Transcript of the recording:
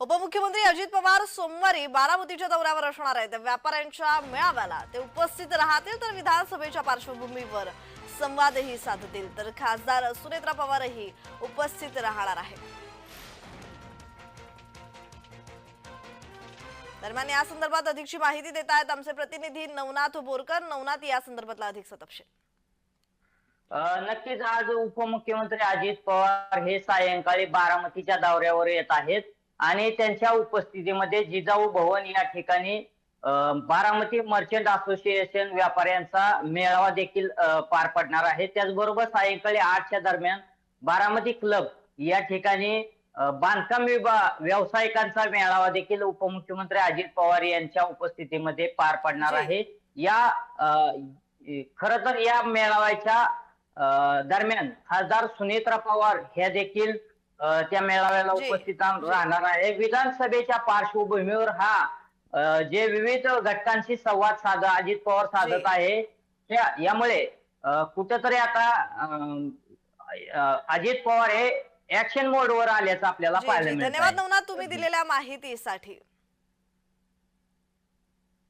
उपमुख्यमंत्री अजित पवार सोमवारी बारामतीच्या दौऱ्यावर असणार आहेत. व्यापाऱ्यांच्या मेळाव्याला ते उपस्थित राहतील तर विधानसभेच्या पार्श्वभूमीवर संवादही साधतील. तर खासदार सुनेत्रा पवारही उपस्थित राहणार आहेत. दरम्यान या संदर्भात अधिकची माहिती देत आहेत आमचे प्रतिनिधी नवनाथ बोरकर. नवनाथ या संदर्भातला अधिक तपशील नक्कीच आज उपमुख्यमंत्री अजित पवार हे सायंकाळी बारामतीच्या दौऱ्यावर येत आहेत. आणि त्यांच्या उपस्थितीमध्ये जिजाऊ भवन या ठिकाणी अ, बारामती मर्चंट असोसिएशन व्यापाऱ्यांचा मेळावा देखील पार पडणार आहे त्याचबरोबर सायंकाळी आठच्या दरम्यान बारामती क्लब या ठिकाणी बांधकाम विभाग व्यावसायिकांचा मेळावा देखील उपमुख्यमंत्री अजित पवार यांच्या उपस्थितीमध्ये पार पडणार. आहे या खर तर या मेळाव्याच्या दरम्यान खासदार सुनेत्रा पवार ह्या देखील अ, त्या मेळाव्याला जी. उपस्थित राहणार आहे विधानसभेच्या पार्श्वभूमीवर हा अ, जे विविध घटकांशी संवाद साध अजित पवार साधत जी. आहे त्या- यामुळे अ, कुठंतरी आता अम, अ, अजित पवार हे ऍक्शन मोडवर आल्याचं आपल्याला जी, पाहायला. मिळत धन्यवाद आहे. नवनाथ तुम्ही दिलेल्या माहितीसाठी